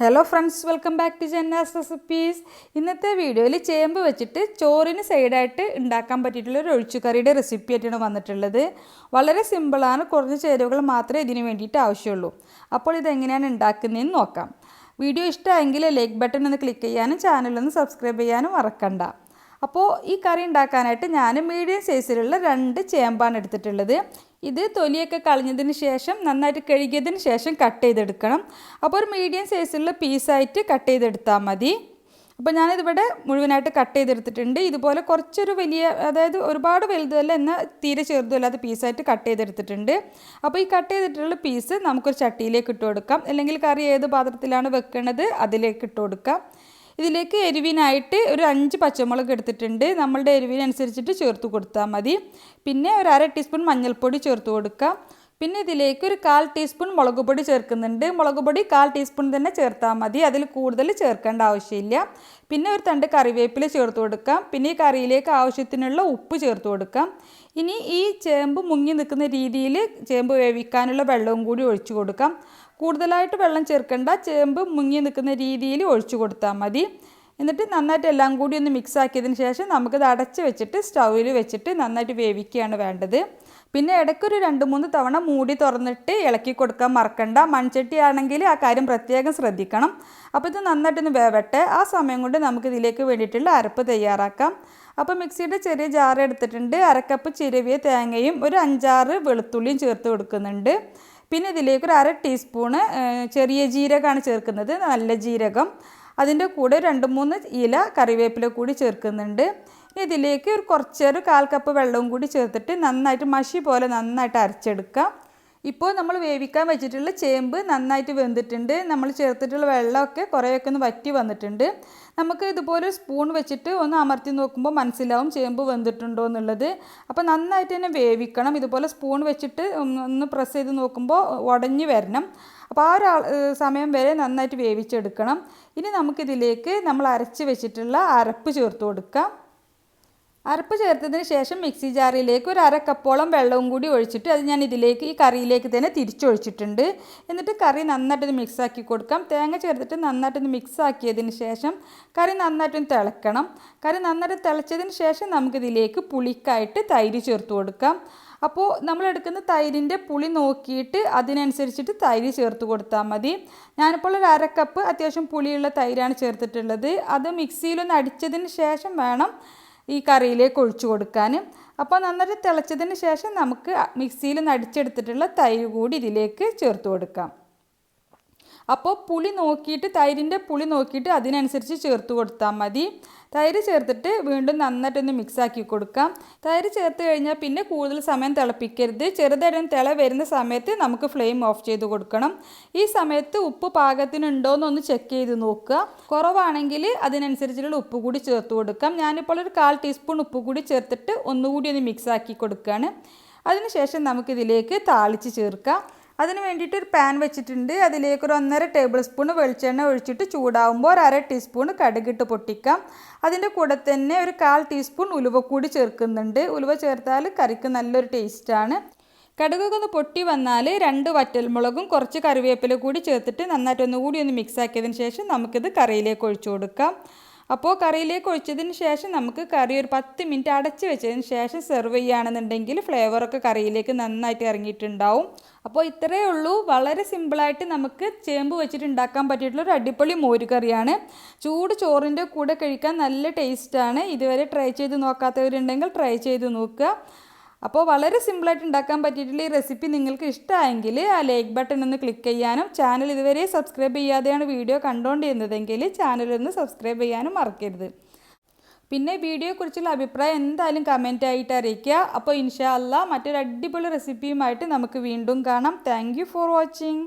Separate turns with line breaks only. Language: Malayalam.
Hello friends welcome back to Janna's recipes ഇന്നത്തെ വീഡിയോയിൽ ചേമ്പ് വെച്ചിട്ട് ചോറിന് സൈഡായിട്ട് ഉണ്ടാക്കാൻ പറ്റിയിട്ടുള്ള ഒരു ഒഴിച്ചുകറിയുടെ റെസിപ്പി ആയിട്ടാണ് വന്നിട്ടുള്ളത്. വളരെ സിമ്പിളാണ് കുറഞ്ഞ ചേരുവകൾ മാത്രമേ ഇതിന് വേണ്ടിയിട്ട് ആവശ്യമുള്ളൂ. അപ്പോൾ ഇതെങ്ങനെയാണ് ഉണ്ടാക്കുന്നതെന്ന് നോക്കാം. വീഡിയോ ഇഷ്ടമായെങ്കിൽ ലൈക്ക് ബട്ടൺ ഒന്ന് ക്ലിക്ക് ചെയ്യാനും ചാനലൊന്ന് സബ്സ്ക്രൈബ് ചെയ്യാനും മറക്കണ്ട. അപ്പോൾ ഈ കറി ഉണ്ടാക്കാനായിട്ട് ഞാൻ മീഡിയം സൈസിലുള്ള രണ്ട് ചേമ്പാണ് എടുത്തിട്ടുള്ളത്. ഇത് തൊലിയൊക്കെ കളഞ്ഞതിന് ശേഷം നന്നായിട്ട് കഴുകിയതിന് ശേഷം കട്ട് ചെയ്തെടുക്കണം. അപ്പോൾ ഒരു മീഡിയം സൈസിലുള്ള പീസായിട്ട് കട്ട് ചെയ്തെടുത്താൽ മതി. അപ്പോൾ ഞാനിതിവിടെ മുഴുവനായിട്ട് കട്ട് ചെയ്തെടുത്തിട്ടുണ്ട്. ഇതുപോലെ കുറച്ചൊരു വലിയ അതായത് ഒരുപാട് വലുതല്ല എന്നാൽ തീരെ ചെറുതുമല്ലാത്ത പീസായിട്ട് കട്ട് ചെയ്തെടുത്തിട്ടുണ്ട്. അപ്പോൾ ഈ കട്ട് ചെയ്തിട്ടുള്ള പീസ് നമുക്കൊരു ചട്ടിയിലേക്ക് ഇട്ട് കൊടുക്കാം. അല്ലെങ്കിൽ കറി ഏത് പാത്രത്തിലാണ് വെക്കുന്നത് അതിലേക്ക് ഇട്ട് കൊടുക്കാം. ഇതിലേക്ക് എരിവിനായിട്ട് ഒരു അഞ്ച് പച്ചമുളക് എടുത്തിട്ടുണ്ട്. നമ്മളുടെ എരിവിനനുസരിച്ചിട്ട് ചേർത്ത് കൊടുത്താൽ മതി. പിന്നെ ഒരു അര ടീസ്പൂൺ മഞ്ഞൾപ്പൊടി ചേർത്ത് കൊടുക്കാം. പിന്നെ ഇതിലേക്ക് ഒരു കാൽ ടീസ്പൂൺ മുളക് പൊടി ചേർക്കുന്നുണ്ട്. മുളക് പൊടി കാൽ ടീസ്പൂൺ തന്നെ ചേർത്താൽ മതി. അതിൽ കൂടുതൽ ചേർക്കേണ്ട ആവശ്യമില്ല. പിന്നെ ഒരു തണ്ട് കറിവേപ്പില ചേർത്ത് കൊടുക്കാം. പിന്നെ ഈ കറിയിലേക്ക് ആവശ്യത്തിനുള്ള ഉപ്പ് ചേർത്ത് കൊടുക്കാം. ഇനി ഈ ചേമ്പ് മുങ്ങി നിൽക്കുന്ന രീതിയിൽ ചേമ്പ് വേവിക്കാനുള്ള വെള്ളവും കൂടി ഒഴിച്ചു കൊടുക്കാം. കൂടുതലായിട്ട് വെള്ളം ചേർക്കേണ്ട ചേമ്പ് മുങ്ങി നിൽക്കുന്ന രീതിയിൽ ഒഴിച്ചു കൊടുത്താൽ മതി. എന്നിട്ട് നന്നായിട്ട് എല്ലാം കൂടി ഒന്ന് മിക്സ് ആക്കിയതിന് ശേഷം നമുക്കത് അടച്ച് വെച്ചിട്ട് സ്റ്റൗവിൽ വെച്ചിട്ട് നന്നായിട്ട് വേവിക്കുകയാണ് വേണ്ടത്. പിന്നെ ഇടയ്ക്കൊരു രണ്ട് മൂന്ന് തവണ മൂടി തുറന്നിട്ട് ഇളക്കി കൊടുക്കാൻ മറക്കണ്ട. മൺചട്ടി ആണെങ്കിൽ ആ കാര്യം പ്രത്യേകം ശ്രദ്ധിക്കണം. അപ്പോൾ ഇത് നന്നായിട്ടൊന്ന് വേവട്ടെ. ആ സമയം കൊണ്ട് നമുക്ക് ഇതിലേക്ക് വേണ്ടിയിട്ടുള്ള അരപ്പ് തയ്യാറാക്കാം. അപ്പോൾ മിക്സിയുടെ ചെറിയ ജാർ എടുത്തിട്ടുണ്ട്. അരക്കപ്പ് ചിരവിയ തേങ്ങയും ഒരു അഞ്ചാറ് വെളുത്തുള്ളിയും ചേർത്ത് കൊടുക്കുന്നുണ്ട്. പിന്നെ ഇതിലേക്ക് ഒരു അര ടീസ്പൂണ് ചെറിയ ജീരകമാണ് ചേർക്കുന്നത്. നല്ല ജീരകം. അതിന്റെ കൂടെ രണ്ട് മൂന്ന് ഇല കറിവേപ്പില കൂടി ചേർക്കുന്നുണ്ട്. ഇതിലേക്ക് ഒരു കുറച്ചൊരു കാൽ കപ്പ് വെള്ളവും കൂടി ചേർത്തിട്ട് നന്നായിട്ട് മഷി പോലെ നന്നായിട്ട് അരച്ചെടുക്കാം. ഇപ്പോൾ നമ്മൾ വേവിക്കാൻ വെച്ചിട്ടുള്ള ചേമ്പ് നന്നായിട്ട് വെന്തിട്ടുണ്ട്. നമ്മൾ ചേർത്തിട്ടുള്ള വെള്ളമൊക്കെ കുറേയൊക്കെ ഒന്ന് വറ്റി വന്നിട്ടുണ്ട്. നമുക്ക് ഇതുപോലെ സ്പൂൺ വെച്ചിട്ട് ഒന്ന് അമർത്തി നോക്കുമ്പോൾ മനസ്സിലാവും ചേമ്പ് വെന്തിട്ടുണ്ടോ എന്നുള്ളത്. അപ്പോൾ നന്നായിട്ട് തന്നെ വേവിക്കണം. ഇതുപോലെ സ്പൂൺ വെച്ചിട്ട് ഒന്ന് പ്രസ് ചെയ്ത് നോക്കുമ്പോൾ ഉടഞ്ഞു വരണം. അപ്പോൾ ആ ഒരു സമയം വരെ നന്നായിട്ട് വേവിച്ചെടുക്കണം. ഇനി നമുക്കിതിലേക്ക് നമ്മൾ അരച്ച് വെച്ചിട്ടുള്ള അരപ്പ് ചേർത്ത് കൊടുക്കാം. അരപ്പ് ചേർത്തതിന് ശേഷം മിക്സി ജാറിലേക്ക് ഒരു അര വെള്ളവും കൂടി ഒഴിച്ചിട്ട് അത് ഞാൻ ഇതിലേക്ക് ഈ കറിയിലേക്ക് തന്നെ തിരിച്ചൊഴിച്ചിട്ടുണ്ട്. എന്നിട്ട് കറി നന്നായിട്ടൊന്ന് മിക്സാക്കി കൊടുക്കാം. തേങ്ങ ചേർത്തിട്ട് നന്നായിട്ടൊന്ന് മിക്സ് ആക്കിയതിന് ശേഷം കറി നന്നായിട്ടൊന്ന് തിളക്കണം. കറി നന്നായിട്ട് തിളച്ചതിന് ശേഷം നമുക്കിതിലേക്ക് പുളിക്കായിട്ട് തൈര് ചേർത്ത് കൊടുക്കാം. അപ്പോൾ നമ്മൾ എടുക്കുന്ന തൈരിന്റെ പുളി നോക്കിയിട്ട് അതിനനുസരിച്ചിട്ട് തൈര് ചേർത്ത് കൊടുത്താൽ മതി. ഞാനിപ്പോൾ ഒരു അര കപ്പ് അത്യാവശ്യം പുളിയുള്ള തൈരാണ് ചേർത്തിട്ടുള്ളത്. അത് മിക്സിയിലൊന്ന് അടിച്ചതിന് ശേഷം വേണം ഈ കറിയിലേക്ക് ഒഴിച്ചു കൊടുക്കാൻ അപ്പോൾ നന്നായിട്ട് തിളച്ചതിന് ശേഷം നമുക്ക് മിക്സിയിൽ നിന്ന് അടിച്ചെടുത്തിട്ടുള്ള തൈര് കൂടി ഇതിലേക്ക് ചേർത്ത് കൊടുക്കാം. അപ്പോൾ പുളി നോക്കിയിട്ട് തൈരിന്റെ പുളി നോക്കിയിട്ട് അതിനനുസരിച്ച് ചേർത്ത് കൊടുത്താൽ മതി. തൈര് ചേർത്തിട്ട് വീണ്ടും നന്നായിട്ടൊന്ന് മിക്സാക്കി കൊടുക്കാം. തൈര് ചേർത്ത് കഴിഞ്ഞാൽ പിന്നെ കൂടുതൽ സമയം തിളപ്പിക്കരുത്. ചെറുതായിട്ട് തിള വരുന്ന സമയത്ത് നമുക്ക് ഫ്ലെയിം ഓഫ് ചെയ്ത് കൊടുക്കണം. ഈ സമയത്ത് ഉപ്പ് പാകത്തിനുണ്ടോ എന്നൊന്ന് ചെക്ക് ചെയ്ത് നോക്കുക. കുറവാണെങ്കിൽ അതിനനുസരിച്ചുള്ള ഉപ്പ് കൂടി ചേർത്ത് കൊടുക്കാം. ഞാനിപ്പോൾ ഒരു കാൽ ടീസ്പൂൺ ഉപ്പ് കൂടി ചേർത്തിട്ട് ഒന്നുകൂടി ഒന്ന് മിക്സാക്കി കൊടുക്കുകയാണ് അതിനുശേഷം നമുക്കിതിലേക്ക് താളിച്ച് ചേർക്കാം. അതിന് വേണ്ടിയിട്ട് ഒരു പാൻ വെച്ചിട്ടുണ്ട്. അതിലേക്ക് ഒരു ഒന്നര ടേബിൾ സ്പൂൺ വെളിച്ചെണ്ണ ഒഴിച്ചിട്ട് ചൂടാവുമ്പോൾ ഒരു അര ടീസ്പൂൺ കടുകിട്ട് പൊട്ടിക്കാം. അതിന്റെ കൂടെ തന്നെ ഒരു കാൽ ടീസ്പൂൺ ഉലുവ കൂടി ചേർക്കുന്നുണ്ട്. ഉലുവ ചേർത്താൽ കറിക്ക് നല്ലൊരു ടേസ്റ്റാണ് കടുകൊക്കെ ഒന്ന് പൊട്ടി വന്നാൽ രണ്ട് വറ്റൽമുളകും കുറച്ച് കറിവേപ്പില കൂടി ചേർത്തിട്ട് നന്നായിട്ട് ഒന്നുകൂടി ഒന്ന് മിക്സ് ആക്കിയതിന് ശേഷം നമുക്കിത് കറിയിലേക്ക് ഒഴിച്ചു കൊടുക്കാം. അപ്പോൾ കറിയിലേക്ക് ഒഴിച്ചതിന് ശേഷം നമുക്ക് കറി ഒരു പത്ത് മിനിറ്റ് അടച്ച് വെച്ചതിന് ശേഷം സെർവ് ചെയ്യുകയാണെന്നുണ്ടെങ്കിൽ ഫ്ലേവറൊക്കെ കറിയിലേക്ക് നന്നായിട്ട് ഇറങ്ങിയിട്ടുണ്ടാവും. അപ്പോൾ ഇത്രയേ ഉള്ളൂ. വളരെ സിമ്പിളായിട്ട് നമുക്ക് ചേമ്പ് വെച്ചിട്ട് ഉണ്ടാക്കാൻ പറ്റിയിട്ടുള്ള ഒരു അടിപൊളി മോര് കറിയാണ്. ചൂട് ചോറിന്റെ കൂടെ കഴിക്കാൻ നല്ല ടേസ്റ്റാണ് ഇതുവരെ ട്രൈ ചെയ്ത് നോക്കാത്തവരുണ്ടെങ്കിൽ ട്രൈ ചെയ്ത് നോക്കുക. അപ്പോൾ വളരെ സിമ്പിളായിട്ട് ഉണ്ടാക്കാൻ പറ്റിയിട്ടുള്ള ഈ റെസിപ്പി നിങ്ങൾക്ക് ഇഷ്ടമായെങ്കിൽ ആ ലൈക്ക് ബട്ടൺ ഒന്ന് ക്ലിക്ക് ചെയ്യാനും ചാനൽ ഇതുവരെ സബ്സ്ക്രൈബ് ചെയ്യാതെയാണ് വീഡിയോ കണ്ടുകൊണ്ടിരുന്നതെങ്കിൽ ചാനൽ ഒന്ന് സബ്സ്ക്രൈബ് ചെയ്യാനും മറക്കരുത്. പിന്നെ വീഡിയോയെക്കുറിച്ചുള്ള അഭിപ്രായം എന്തായാലും കമന്റ് ആയിട്ട് അറിയിക്കുക. അപ്പോൾ ഇൻഷാ അല്ല മറ്റൊരു അടിപൊളി റെസിപ്പിയുമായിട്ട് നമുക്ക് വീണ്ടും കാണാം. Thank for watching